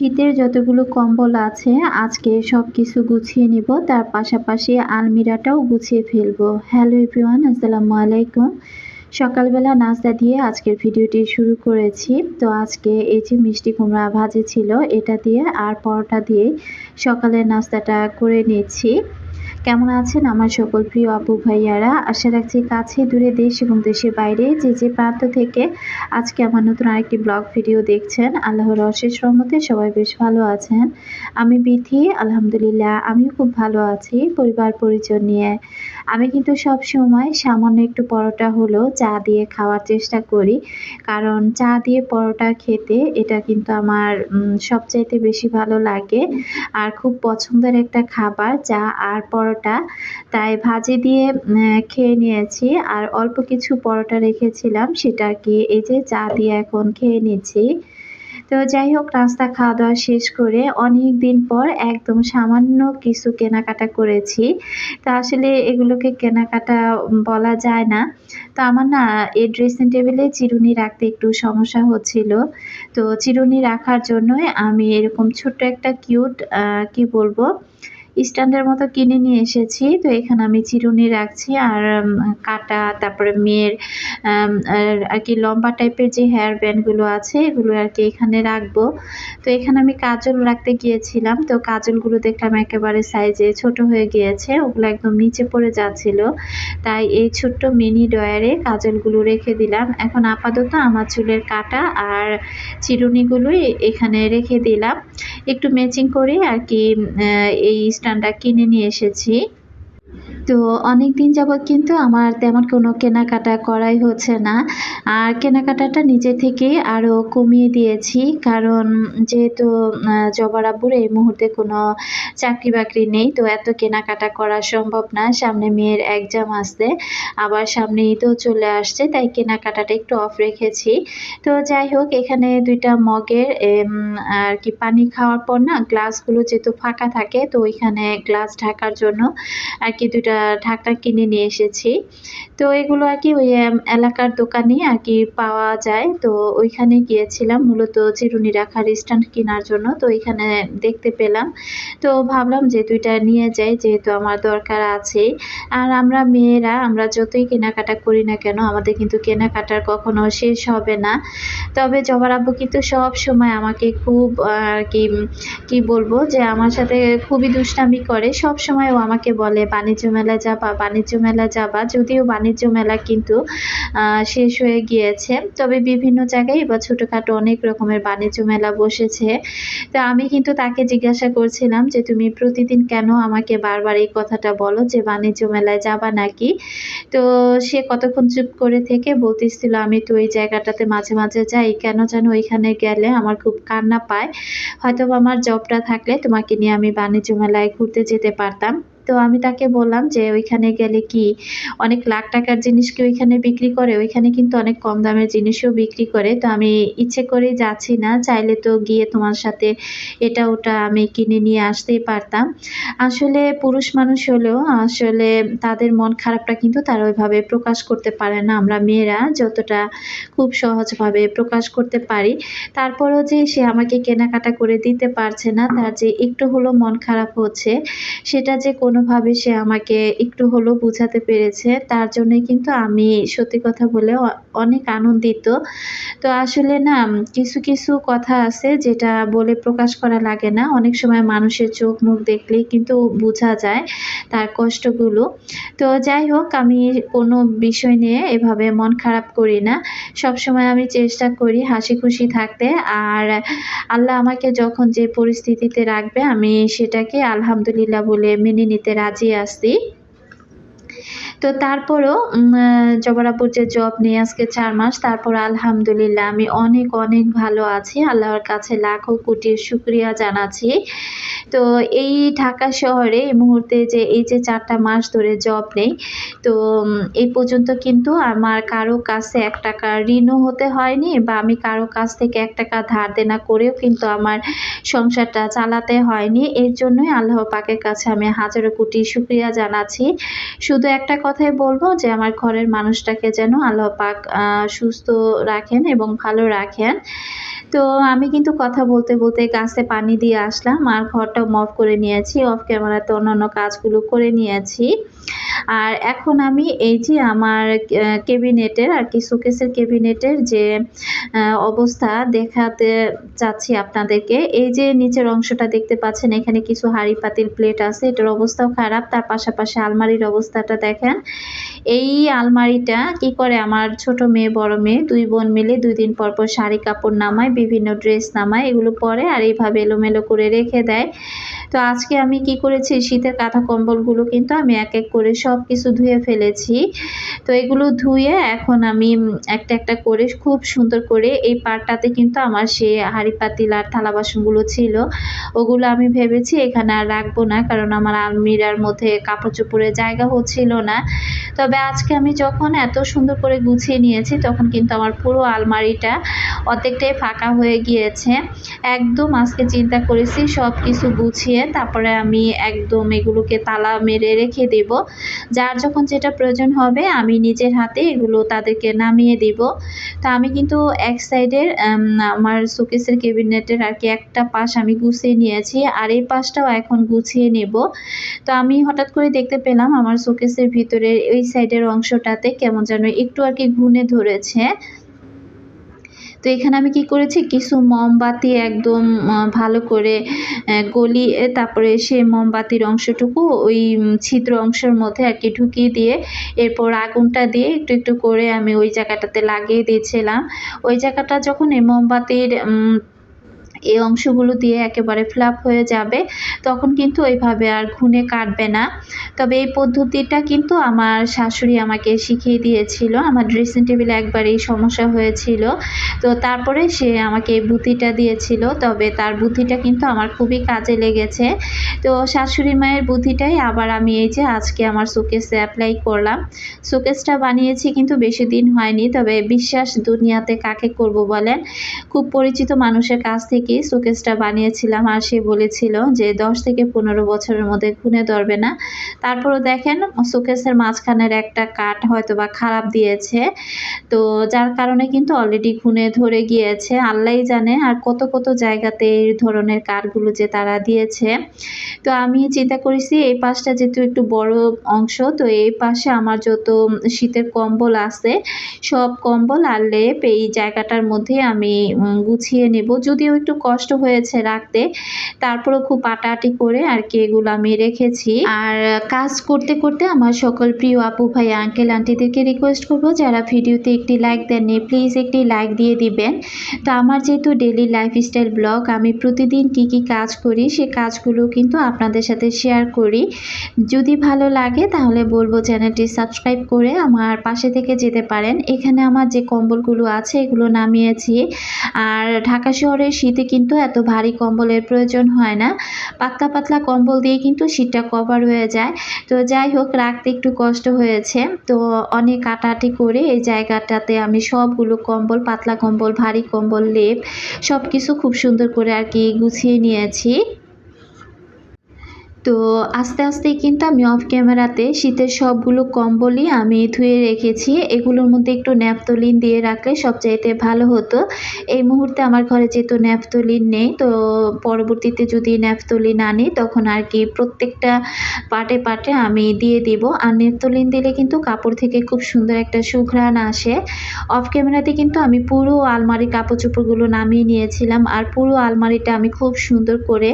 শীতের যতগুলো কম্বল আছে, আজকে সব কিছু গুছিয়ে নিব। তার পাশাপাশি আলমিরাটাও গুছিয়ে ফেলব। হ্যালো এভরিওয়ান, আসসালামু আলাইকুম। সকালবেলা নাস্তা দিয়ে আজকের ভিডিওটি শুরু করেছি। তো আজকে এই যে মিষ্টি কুমড়া ভাজি ছিল, এটা দিয়ে আর পরোটা দিয়ে সকালের নাস্তাটা করে নিচ্ছি। কেমন আছেন আমার সকল প্রিয় আপু ভাইয়ারা? আশা রাখছি কাছে দূরে দেশ এবং দেশের বাইরে যে যে প্রান্ত থেকে আজকে আমার নতুন আরেকটি ব্লগ ভিডিও দেখছেন, আল্লাহর অশেষ রহমতে সবাই বেশ ভালো আছেন। আমি বিথি আলহামদুলিল্লাহ আমিও খুব ভালো আছি, পরিবার পরিজন নিয়ে। আমি কিন্তু সব সময় সামান্য একটু পরোটা হলেও চা দিয়ে খাওয়ার চেষ্টা করি, কারণ চা দিয়ে পরোটা খেতে এটা কিন্তু আমার সবচাইতে বেশি ভালো লাগে। আর খুব পছন্দের একটা খাবার চা আর পরোটা তাই ভাজি দিয়ে খেয়ে নিয়েছি। আর অল্প কিছু পরোটা রেখেছিলাম, সেটা কি এই যে চা দিয়ে এখন খেয়ে নিচ্ছি। তো যাই হোক রাস্তা খাওয়া দাওয়া শেষ করে অনেক দিন পর একদম সামান্য কিছু কেনাকাটা করেছি। তো আসলে এগুলোকে কেনাকাটা বলা যায় না। তো আমার না, এই ড্রেসিং টেবিলে চিরুনি রাখতে একটু সমস্যা হচ্ছিল। তো চিরুনি রাখার জন্যই আমি এরকম ছোট্ট একটা কিউট কি বলব স্ট্যান্ডের মতো কিনে নিয়ে এসেছি। তো এখানে আমি চিরুনি রাখছি আর কাটা, তারপরে মেয়ের আর কি লম্বা টাইপের যে হেয়ার ব্যান্ডগুলো আছে, এগুলো আর কি এখানে রাখব। তো এখানে আমি কাজল রাখতে গিয়েছিলাম। তো কাজলগুলো দেখলাম একেবারে সাইজে ছোট হয়ে গিয়েছে, ওগুলো একদম নিচে পড়ে যাচ্ছিল। তাই এই ছোট্ট মিনি ডয়ারে কাজলগুলো রেখে দিলাম। এখন আপাতত আমার চুলের কাটা আর চিরুনিগুলোই এখানে রেখে দিলাম। একটু ম্যাচিং করে আর কি এই স্ট্যান্ডটা কিনে নিয়ে এসেছি। তো অনেক দিন যাবৎ কিন্তু আমার তেমন কোনো কেনাকাটা করাই হচ্ছে না। আর কেনাকাটাটা নিজে থেকেই আরও কমিয়ে দিয়েছি। কারণ যেহেতু জবার আব্বুর এই মুহূর্তে কোনো চাকরি বাকরি নেই, তো এত কেনাকাটা করা সম্ভব না। সামনে মেয়ের এক্সাম আসতে আবার সামনে ঈদও চলে আসছে, তাই কেনাকাটাটা একটু অফ রেখেছি। তো যাই হোক, এখানে দুইটা মগের আর কি পানি খাওয়ার পর না গ্লাসগুলো যেহেতু ফাঁকা থাকে, তো ওইখানে গ্লাস ঢাকার জন্য আর কি দুইটা ঢাকনা কিনে নিয়ে এসেছি। তো এগুলো আর কি ওই এলাকার দোকানে আর কি পাওয়া যায়। তো ওইখানে গিয়েছিলাম, মূলত চিরুনি রাখার স্ট্যান্ড কেনার জন্য। তো ওইখানে দেখতে পেলাম। তো ভাবলাম যে দুইটা নিয়ে যাই, যেহেতু আমার দরকার আছে। আর আমরা মেয়েরা, আমরা যতই কেনাকাটা করি না কেন, আমাদের কিন্তু কেনাকাটার কখনো শেষ হবে না। তবে জবার আব্বু কিন্তু সব সময় আমাকে খুব আর কি কি বলব, যে আমার সাথে খুবই দুষ্টামি করে। সব সময় ও আমাকে বলে, বাণিজ্য মেলা যাবা, বাণিজ্য মেলা যাবা, যদিও বাণিজ্য মেলা কিন্তু শেষ হয়ে গিয়েছে। তবে বিভিন্ন জায়গায় এবার ছোটোখাটো অনেক রকমের বাণিজ্য মেলা বসেছে। তো আমি কিন্তু তাকে জিজ্ঞাসা করছিলাম যে, তুমি প্রতিদিন কেন আমাকে বারবার এই কথাটা বলো যে, বাণিজ্য মেলায় যাবা নাকি? তো সে কতক্ষণ চুপ করে থেকে বলতেছিল, আমি তো ওই জায়গাটাতে মাঝে মাঝে যাই, কেন যেন ওইখানে গেলে আমার খুব কান্না পায়। হয়তো আমার জবটা থাকলে তোমাকে নিয়ে আমি বাণিজ্য মেলায় ঘুরতে যেতে পারতাম। তো আমি তাকে বললাম যে ওইখানে গেলে কি অনেক লাখ টাকার জিনিস কি ওইখানে বিক্রি করে? ওইখানে কিন্তু অনেক কম দামের জিনিসও বিক্রি করে। তো আমি ইচ্ছে করেই যাচ্ছি না। চাইলে তো গিয়ে তোমার সাথে এটা ওটা আমি কিনে নিয়ে আসতেই পারতাম। আসলে পুরুষ মানুষ হলেও আসলে তাদের মন খারাপটা কিন্তু তারা ওইভাবে প্রকাশ করতে পারে না। আমরা মেয়েরা যতটা খুব সহজভাবে প্রকাশ করতে পারি। তারপরও যে সে আমাকে কেনাকাটা করে দিতে পারছে না, তার যে একটু হলো মন খারাপ হচ্ছে, সেটা যে কোনো কোনোভাবে সে আমাকে একটু হলেও বোঝাতে পেরেছে, তার জন্য কিন্তু আমি সত্যি কথা বলে অনেক আনন্দিত। তো আসলে না কিছু কিছু কথা আছে যেটা বলে প্রকাশ করা লাগে না। অনেক সময় মানুষের চোখ, মুখ দেখলেই কিন্তু বোঝা যায় তার কষ্টগুলো। তো যাই হোক, আমি কোনো বিষয় নিয়ে এভাবে মন খারাপ করি না। সব সময় আমি চেষ্টা করি হাসি খুশি থাকতে। আর আল্লাহ আমাকে যখন যে পরিস্থিতিতে রাখবে, আমি সেটাকে আলহামদুলিল্লাহ বলে মেনে নিতে রাজি আছি। তো তারপরও জবরাপুর যে জব নিয়ে আজকে চার মাস, তারপর আলহামদুলিল্লাহ আমি অনেক অনেক ভালো আছি। আল্লাহর কাছে লাখো কোটির শুক্রিয়া জানাচ্ছি। তো এই ঢাকা শহরে এই মুহূর্তে যে, এই যে চারটা মাস ধরে জব নেই, তো এই পর্যন্ত কিন্তু আমার কারও কাছে এক টাকা ঋণও হতে হয়নি বা আমি কারও কাছ থেকে এক টাকা ধার দেনা করেও কিন্তু আমার সংসারটা চালাতে হয়নি। এর জন্যই আল্লাহ পাকের কাছে আমি হাজারো কোটি শুক্রিয়া জানাচ্ছি। শুধু একটা কথাই বলব যে আমার ঘরের মানুষটাকে যেন আল্লাহ পাক সুস্থ রাখেন এবং ভালো রাখেন। তো আমি কিন্তু কথা বলতে বলতে গাছে পানি দিয়ে আসলাম, আর ঘরটা মফ করে নিয়েছি অফ ক্যামেরাতে অন্যান্য কাজগুলো করে নিয়েছি। আর এখন আমি এই যে আমার কেবিনেটের আর কি শোকেসের কেবিনেটের যে অবস্থা দেখাতে চাচ্ছি আপনাদেরকে। এই যে নিচের অংশটা দেখতে পাচ্ছেন, এখানে কিছু হাড়ি পাতিল প্লেট আছে, এটার অবস্থাও খারাপ। তার পাশাপাশি আলমারির অবস্থাটা দেখেন। এই আলমারিটা কি করে আমার ছোট মেয়ে, বড় মেয়ে, দুই বোন মিলে দুই দিন পর পর শাড়ি কাপড় নামায়, বিভিন্ন ড্রেস নামায়, এগুলো পরে আর এইভাবে এলোমেলো করে রেখে দেয়। তো আজকে আমি কি করেছি? শীতের কাঁথা কম্বলগুলো কিন্তু আমি এক এক করে সব কিছু ধুয়ে ফেলেছি। তো এগুলো ধুয়ে এখন আমি একটা একটা করে খুব সুন্দর করে এই পার্টটাতে কিন্তু আমার সে হাঁড়ি পাতিল আর থালা বাসনগুলো ছিল, ওগুলো আমি ভেবেছি এখানে আর রাখব না, কারণ আমার আলমিরার মধ্যে কাপড় চোপড়ের জায়গা হচ্ছিল না। তবে আজকে আমি যখন এত সুন্দর করে গুছিয়ে নিয়েছি, তখন কিন্তু আমার পুরো আলমারিটা অর্ধেকটাই ফাঁকা হয়ে গিয়েছে। একদম আজকে চিন্তা করেছি সব কিছু গুছিয়ে তারপরে আমি একদম এগুলোকে তালা মেরে রেখে দেব। যার যখন যেটা প্রয়োজন হবে আমি নিজের হাতে এগুলো তাদেরকে নামিয়ে দিব। তো আমি কিন্তু এক সাইডের আমার শোকেসের কেবিনেটের আর কি একটা পাশ আমি গুছিয়ে নিয়েছি আর এই পাশটাও এখন গুছিয়ে নেব। তো আমি হঠাৎ করে দেখতে পেলাম আমার শোকেসের ভিতরের ওই সাইডের অংশটাতে কেমন যেন একটু আর কি ঘুনে ধরেছে। তো এখানে আমি কি করেছি? কিছু মোমবাতি একদম ভালো করে গলিয়ে তারপরে সে মোমবাতির অংশটুকু ওই ছিদ্র অংশের মধ্যে আর কি ঢুকিয়ে দিয়ে এরপর আগুনটা দিয়ে একটু একটু করে আমি ওই জায়গাটাতে লাগিয়ে দিয়েছিলাম। ওই জায়গাটা যখন এই মোমবাতির এই অংশগুলো দিয়ে একেবারে ফ্ল্যাপ হয়ে যাবে, তখন কিন্তু ওইভাবে আর ঘুনে কাটবে না। তবে এই পদ্ধতিটা কিন্তু আমার শাশুড়ি আমাকে শিখিয়ে দিয়েছিল, আমার ড্রেসিং টেবিলে একবার এই সমস্যা হয়েছিল। তো তারপরে সে আমাকে এই বুদ্ধিটা দিয়েছিল, তবে তার বুদ্ধিটা কিন্তু আমার খুবই কাজে লেগেছে। তো শাশুড়ি মায়ের বুদ্ধিটাই আবার আমি এই যে আজকে আমার শোকেসে অ্যাপ্লাই করলাম। শোকেসটা বানিয়েছি কিন্তু বেশি দিন হয়নি, তবে বিশ্বাস দুনিয়াতে কাকে করব বলেন? খুব পরিচিত মানুষের কাছ থেকে কি শোকেসটা বানিয়েছিলাম আর সে বলেছিল যে দশ থেকে পনেরো বছরের মধ্যে খুনে ধরবে না। তারপরও দেখেন শোকেসের মাঝখানের একটা কাঠ হয়তো বা খারাপ দিয়েছে। তো যার কারণে কিন্তু অলরেডি খুনে ধরে গিয়েছে, আল্লাহই জানে আর কত কত জায়গাতে এই ধরনের কাঠগুলো যে তারা দিয়েছে। তো আমি চিন্তা করেছি এই পাশটা যেহেতু একটু বড় অংশ, তো এই পাশে আমার যত শীতের কম্বল আছে, সব কম্বল আর লেপ এই জায়গাটার মধ্যে আমি গুছিয়ে নেব। যদিও একটু কষ্ট হয়েছে রাখতে। তারপরও খুব আটাআটি করে আর কি এগুলো আমি রেখেছি। আর কাজ করতে করতে আমার সকল প্রিয় আপু ভাই আঙ্কেল আন্টিদেরকে রিকোয়েস্ট করব, যারা ভিডিওতে একটি লাইক দেননি প্লিজ একটি লাইক দিয়ে দিবেন। তো আমার যেহেতু ডেলি লাইফস্টাইল ব্লগ আমি প্রতিদিন কি কি কাজ করি, সে কাজগুলো কিন্তু আপনাদের সাথে শেয়ার করি। যদি ভালো লাগে তাহলে বলব চ্যানেলটি সাবস্ক্রাইব করে আমার পাশে থেকে যেতে পারেন। এখানে আমার যে কম্বলগুলো আছে, এগুলো নামিয়েছি। আর ঢাকা শহরের শীতে কিন্তু এত ভারী কম্বলের প্রয়োজন হয় না। পাতলা পাতলা কম্বল দিয়ে কিন্তু শীতটা কভার হয়ে যায়। তো যাই হোক, রাখতে একটু কষ্ট হয়েছে। তো অনেক কাটাটি করে এই জায়গাটাতে আমি সবগুলো কম্বল, পাতলা কম্বল, ভারী কম্বল, লেপ সব কিছু খুব সুন্দর করে আর কি গুছিয়ে নিয়েছি। তো আস্তে আস্তে কিন্তু আমি অফ ক্যামেরাতে শীতের সবগুলো কম্বলই আমি ধুয়ে রেখেছি। এগুলোর মধ্যে একটু ন্যাপথলিন দিয়ে রাখলে সবচাইতে ভালো হতো। এই মুহূর্তে আমার ঘরে যেহেতু ন্যাপথলিন নেই, তো পরবর্তীতে যদি ন্যাপথলিন আনি, তখন আর কি প্রত্যেকটা পাটে পাটে আমি দিয়ে দিব। আর ন্যাপথলিন দিলে কিন্তু কাপড় থেকে খুব সুন্দর একটা সুঘ্রাণ আসে। অফ ক্যামেরাতে কিন্তু আমি পুরো আলমারি কাপড় চোপড়গুলো নামিয়ে নিয়েছিলাম। আর পুরো আলমারিটা আমি খুব সুন্দর করে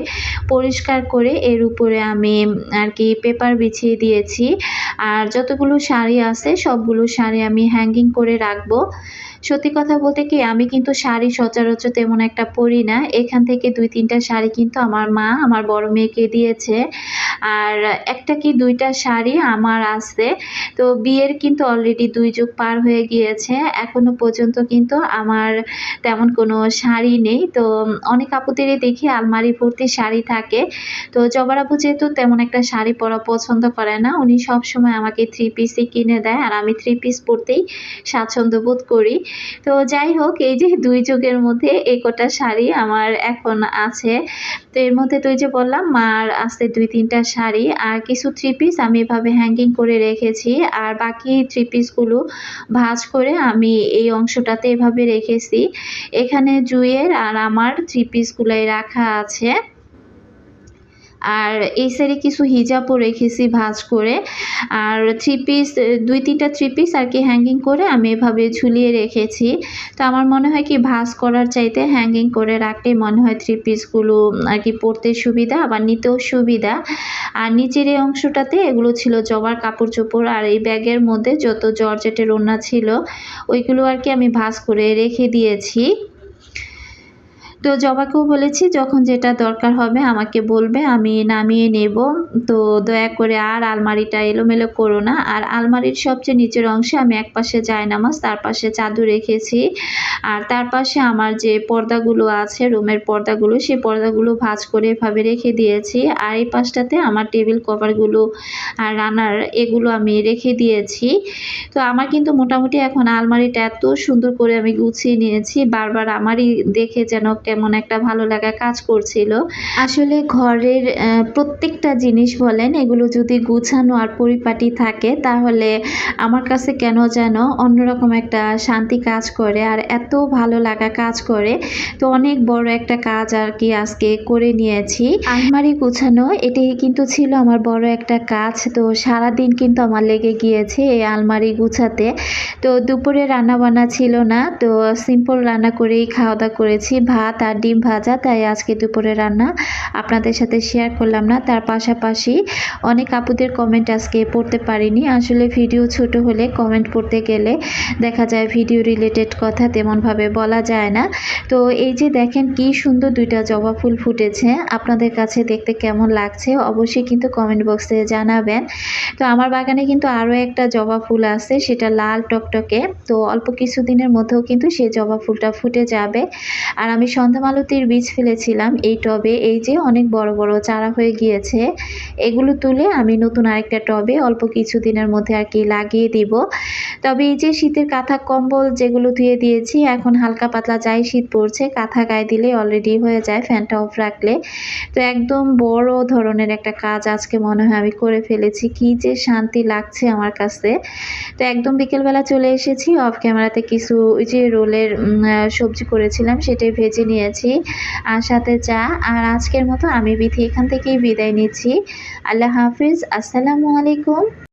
পরিষ্কার করে এর উপরে করে আমি আর কি পেপার বিছিয়ে দিয়েছি। আর যতগুলো শাড়ি আছে, সবগুলো শাড়ি আমি হ্যাঙ্গিং করে রাখব। সত্যি কথা বলতে কি, আমি কিন্তু শাড়ি সচরাচর তেমন একটা পরি না। এখান থেকে দুই তিনটা শাড়ি কিন্তু আমার মা, আমার বড় মেয়েকে দিয়েছে। আর একটা কি দুইটা শাড়ি আমার আছে। তো বিয়ের কিন্তু অলরেডি দুই যুগ পার হয়ে গিয়েছে। এখনও পর্যন্ত কিন্তু আমার তেমন কোনো শাড়ি নেই। তো অনেক আপুদেরই দেখি আলমারি ভর্তি শাড়ি থাকে। তো জবার আপু যেহেতু তেমন একটা শাড়ি পরা পছন্দ করে না, উনি সব সময় আমাকে থ্রি পিসই কিনে দেয় আর আমি থ্রি পিস পরতেই স্বাচ্ছন্দ্য বোধ করি। তো যাই হোক, এই যে দুই যুগের মধ্যে এই কটা শাড়ি আমার এখন আছে। তো এর মধ্যে তুই যে বললাম, মার আছে দুই তিনটা শাড়ি আর কিছু থ্রি পিস আমি এভাবে হ্যাঙ্গিং করে রেখেছি। আর বাকি থ্রি পিসগুলো ভাঁজ করে আমি এই অংশটাতে এভাবে রেখেছি। এখানে জুয়ের আর আমার থ্রি পিসগুলোই রাখা আছে। আর এই সাইডে কিছু হিজাবও রেখেছি ভাঁজ করে। আর থ্রি পিস দুই তিনটা থ্রি পিস আর কি হ্যাঙ্গিং করে আমি এভাবে ঝুলিয়ে রেখেছি। তো আমার মনে হয় কি ভাঁজ করার চাইতে হ্যাঙ্গিং করে রাখলে মনে হয় থ্রি পিসগুলো আর কি পরতে সুবিধা, আবার নিতেও সুবিধা। আর নিচের এই অংশটাতে এগুলো ছিল জবার কাপড় চোপড় আর এই ব্যাগের মধ্যে যত জর্জেটের ওড়না ছিল, ওইগুলো আর কি আমি ভাঁজ করে রেখে দিয়েছি। তো জবাকেও বলেছি, যখন যেটা দরকার হবে আমাকে বলবে, আমি নামিয়ে নেব। তো দয়া করে আর আলমারিটা এলোমেলো করো না। আর আলমারির সবচেয়ে নিচের অংশে আমি এক পাশে নামাজ তার পাশে চাদর রেখেছি। আর তার পাশে আমার যে পর্দাগুলো আছে, রুমের পর্দাগুলো, সেই পর্দাগুলো ভাঁজ করে এভাবে রেখে দিয়েছি। আর এই পাশটাতে আমার টেবিল কভারগুলো আর রানার, এগুলো আমি রেখে দিয়েছি। তো আমার কিন্তু মোটামুটি এখন আলমারিটা এত সুন্দর করে আমি গুছিয়ে নিয়েছি, বারবার আমারই দেখে যেন কেমন একটা ভালো লাগা কাজ করছিল। আসলে ঘরের প্রত্যেকটা জিনিস বলেন, এগুলো যদি গুছানো আর পরিপাটি থাকে, তাহলে আমার কাছে কেন যেন অন্যরকম একটা শান্তি কাজ করে আর এত ভালো লাগা কাজ করে। তো অনেক বড় একটা কাজ আর কি আজকে করে নিয়েছি। আলমারি গুছানো, এটাই কিন্তু ছিল আমার বড় একটা কাজ। তো সারাদিন কিন্তু আমার লেগে গিয়েছে এই আলমারি গুছাতে। তো দুপুরে রান্না বান্না ছিল না, তো সিম্পল রান্না করেই খাওয়া দাওয়া করেছি, ভাত আর ডিম ভাজা, তাই আজকে দুপুরে রান্না আপনাদের সাথে শেয়ার করলাম না। তার পাশাপাশি অনেক আপুদের কমেন্ট আজকে পড়তে পারিনি। আসলে ভিডিও ছোট হলে কমেন্ট পড়তে গেলে দেখা যায় ভিডিও রিলেটেড কথা তেমনভাবে বলা যায় না। তো এই যে দেখেন কি সুন্দর দুইটা জবা ফুল ফুটেছে। আপনাদের কাছে দেখতে কেমন লাগছে অবশ্যই কিন্তু কমেন্ট বক্সে জানাবেন। তো আমার বাগানে কিন্তু আরও একটা জবা ফুল আছে, সেটা লাল টকটকে। তো অল্প কিছু দিনের মধ্যেও কিন্তু সেই জবা ফুলটা ফুটে যাবে। আর আমি সন্ধ্যা মালতির বীজ ফেলেছিলাম এই টবে। এই যে অনেক বড় বড় চারা হয়ে গিয়েছে। এগুলো তুলে আমি নতুন আরেকটা টবে অল্প কিছু দিনের মধ্যে আর কি লাগিয়ে দিব। তবে এই যে শীতের কাঁথা কম্বল যেগুলো ধুয়ে দিয়েছি, এখন হালকা পাতলা যাই শীত পড়ছে, কাঁথা গায়ে দিলে অলরেডি হয়ে যায় ফ্যানটা অফ রাখলে। তো একদম বড় ধরনের একটা কাজ আজকে মনে হয় আমি করে ফেলেছি। কি যে শান্তি লাগছে আমার কাছে। তো একদম বিকেলবেলা চলে এসেছি অফ ক্যামেরাতে কিছু ওই যে রোলের সবজি করেছিলাম, সেটাই ভেজে নিয়েছি, আর সাথে চা। আর আজকের মতো আমি বিধি এখান থেকেই বিদায় নিচ্ছি। আল্লাহ হাফিজ। আসসালামু আলাইকুম।